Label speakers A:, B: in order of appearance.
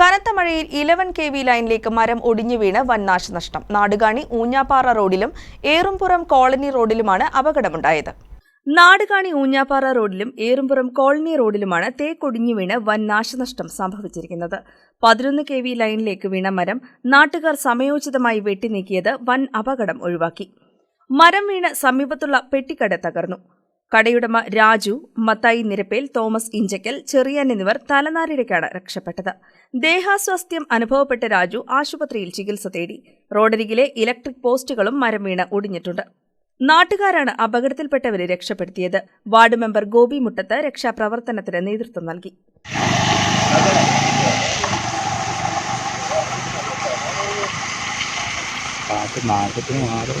A: കനത്ത മഴയിൽ Eleven K V ലൈനിലേക്ക് മരം ഒടിഞ്ഞു വീണ് വൻ നാശനഷ്ടം. നാടുകാണി ഊഞ്ഞാപ്പാറ റോഡിലും ഏറുംപുറം കോളനി റോഡിലുമാണ് അപകടമുണ്ടായത്. നാടുകാണി ഊഞ്ഞാപ്പാറ റോഡിലും ഏറുംപുറം കോളനി റോഡിലുമാണ് തേക്കൊടിഞ്ഞു വീണ് വൻ നാശനഷ്ടം സംഭവിച്ചിരിക്കുന്നത്. പതിനൊന്ന് കെ വി ലൈനിലേക്ക് വീണ മരം നാട്ടുകാർ സമയോചിതമായി വെട്ടിനീക്കിയത് വൻ അപകടം ഒഴിവാക്കി. മരം വീണ് സമീപത്തുള്ള പെട്ടിക്കട തകർന്നു. കടയുടമ രാജു മത്തായി നിരപ്പേൽ തോമസ് ഇഞ്ചക്കൽ ചെറിയൻ എന്നിവർ തലനാരിഴയ്ക്കാണ് രക്ഷപ്പെട്ടത്. ദേഹാസ്വാസ്ഥ്യം അനുഭവപ്പെട്ട രാജു ആശുപത്രിയിൽ ചികിത്സ തേടി. റോഡരികിലെ ഇലക്ട്രിക് പോസ്റ്റുകളും മരം വീണ് ഒടിഞ്ഞിട്ടുണ്ട്. നാട്ടുകാരാണ് അപകടത്തിൽപ്പെട്ടവരെ രക്ഷപ്പെടുത്തിയത്. വാർഡ് മെമ്പർ ഗോപി മുട്ടത്ത് രക്ഷാപ്രവർത്തനത്തിന് നേതൃത്വം നൽകി.
B: മാറും